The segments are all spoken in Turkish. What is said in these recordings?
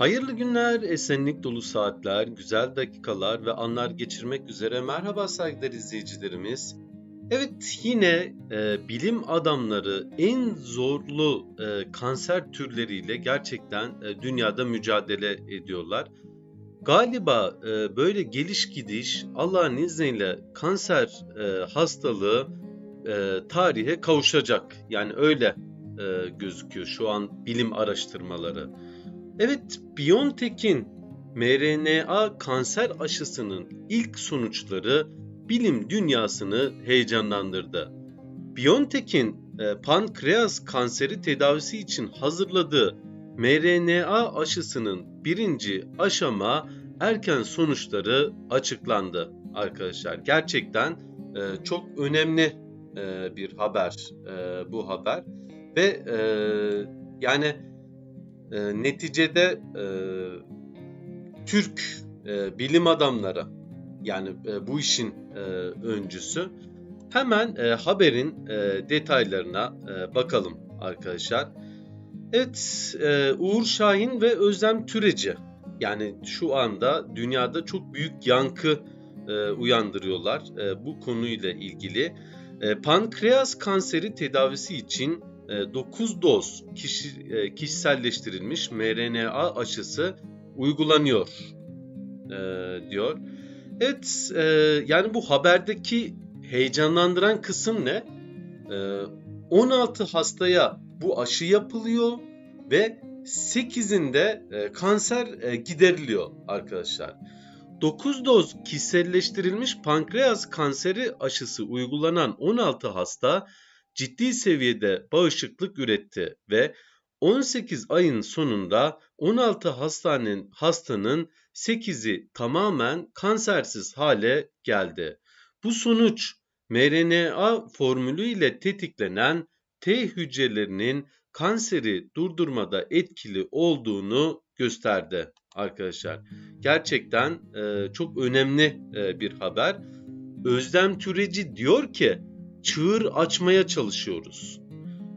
Hayırlı günler, esenlik dolu saatler, güzel dakikalar ve anlar geçirmek üzere merhaba saygıdeğer izleyicilerimiz. Evet yine e, bilim adamları en zorlu e, kanser türleriyle gerçekten e, dünyada mücadele ediyorlar. Galiba e, böyle geliş gidiş Allah'ın izniyle kanser e, hastalığı e, tarihe kavuşacak. Yani öyle e, gözüküyor şu an bilim araştırmaları. Evet, BioNTech'in mRNA kanser aşısının ilk sonuçları bilim dünyasını heyecanlandırdı. BioNTech'in e, pankreas kanseri tedavisi için hazırladığı mRNA aşısının birinci aşama erken sonuçları açıklandı arkadaşlar. Gerçekten e, çok önemli e, bir haber bu haber ve yani e, neticede e, Türk e, bilim adamları yani e, bu işin e, öncüsü hemen e, haberin e, detaylarına e, bakalım arkadaşlar. Evet e, Uğur Şahin ve Özlem Türeci yani şu anda dünyada çok büyük yankı e, uyandırıyorlar e, bu konuyla ilgili. E, pankreas kanseri tedavisi için 9 e, doz kişi, e, kişiselleştirilmiş mRNA aşısı uygulanıyor e, diyor. Evet yani bu haberdeki heyecanlandıran kısım ne? 16 hastaya bu aşı yapılıyor ve 8'inde kanser gideriliyor arkadaşlar. 9 doz kişiselleştirilmiş pankreas kanseri aşısı uygulanan 16 hasta ciddi seviyede bağışıklık üretti ve 18 ayın sonunda 16 hastanenin hastanın 8'i tamamen kansersiz hale geldi. Bu sonuç mRNA formülü ile tetiklenen T hücrelerinin kanseri durdurmada etkili olduğunu gösterdi arkadaşlar. Gerçekten e, çok önemli e, bir haber. Özlem Türeci diyor ki çığır açmaya çalışıyoruz.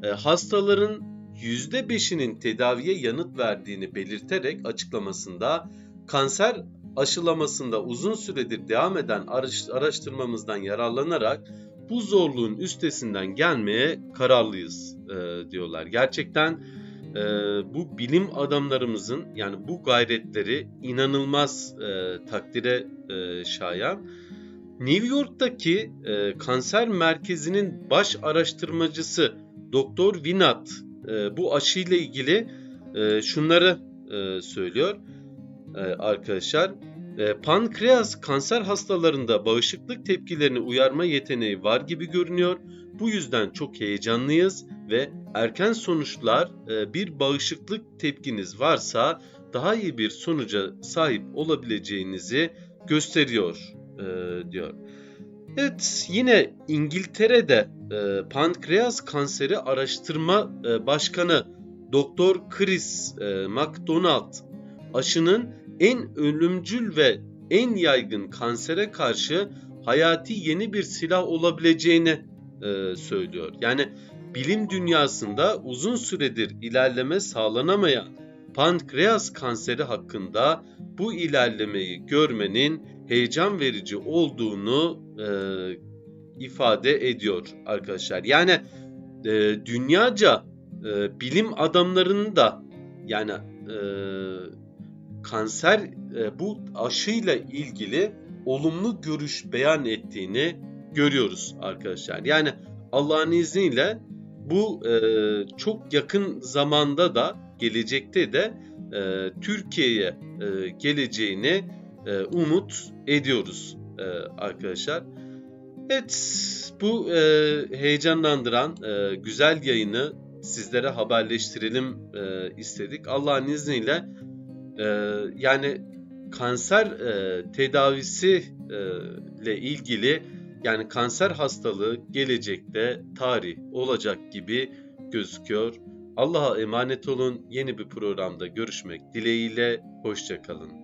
E, hastaların %5'inin tedaviye yanıt verdiğini belirterek açıklamasında kanser aşılamasında uzun süredir devam eden araştırmamızdan yararlanarak bu zorluğun üstesinden gelmeye kararlıyız e, diyorlar. Gerçekten e, bu bilim adamlarımızın yani bu gayretleri inanılmaz e, takdire e, şayan. New York'taki e, kanser merkezinin baş araştırmacısı Doktor Vinat e, bu aşıyla ilgili e, şunları e, söylüyor e, arkadaşlar. E, pankreas kanser hastalarında bağışıklık tepkilerini uyarma yeteneği var gibi görünüyor. Bu yüzden çok heyecanlıyız ve erken sonuçlar e, bir bağışıklık tepkiniz varsa daha iyi bir sonuca sahip olabileceğinizi gösteriyor e, diyor. Evet yine İngiltere'de e, pankreas kanseri araştırma e, başkanı Doktor Chris e, MacDonald aşının en ölümcül ve en yaygın kansere karşı hayati yeni bir silah olabileceğini e, söylüyor. Yani bilim dünyasında uzun süredir ilerleme sağlanamayan pankreas kanseri hakkında bu ilerlemeyi görmenin heyecan verici olduğunu e, ifade ediyor arkadaşlar. Yani e, dünyaca e, bilim adamlarının da yani e, kanser e, bu aşıyla ilgili olumlu görüş beyan ettiğini görüyoruz arkadaşlar. Yani Allah'ın izniyle bu e, çok yakın zamanda da gelecekte de e, Türkiye'ye e, geleceğini e, umut ediyoruz e, arkadaşlar. Evet bu e, heyecanlandıran e, güzel yayını sizlere haberleştirelim e, istedik. Allah'ın izniyle e, yani kanser e, tedavisi e, ile ilgili yani kanser hastalığı gelecekte tarih olacak gibi gözüküyor. Allah'a emanet olun. Yeni bir programda görüşmek dileğiyle. Hoşçakalın.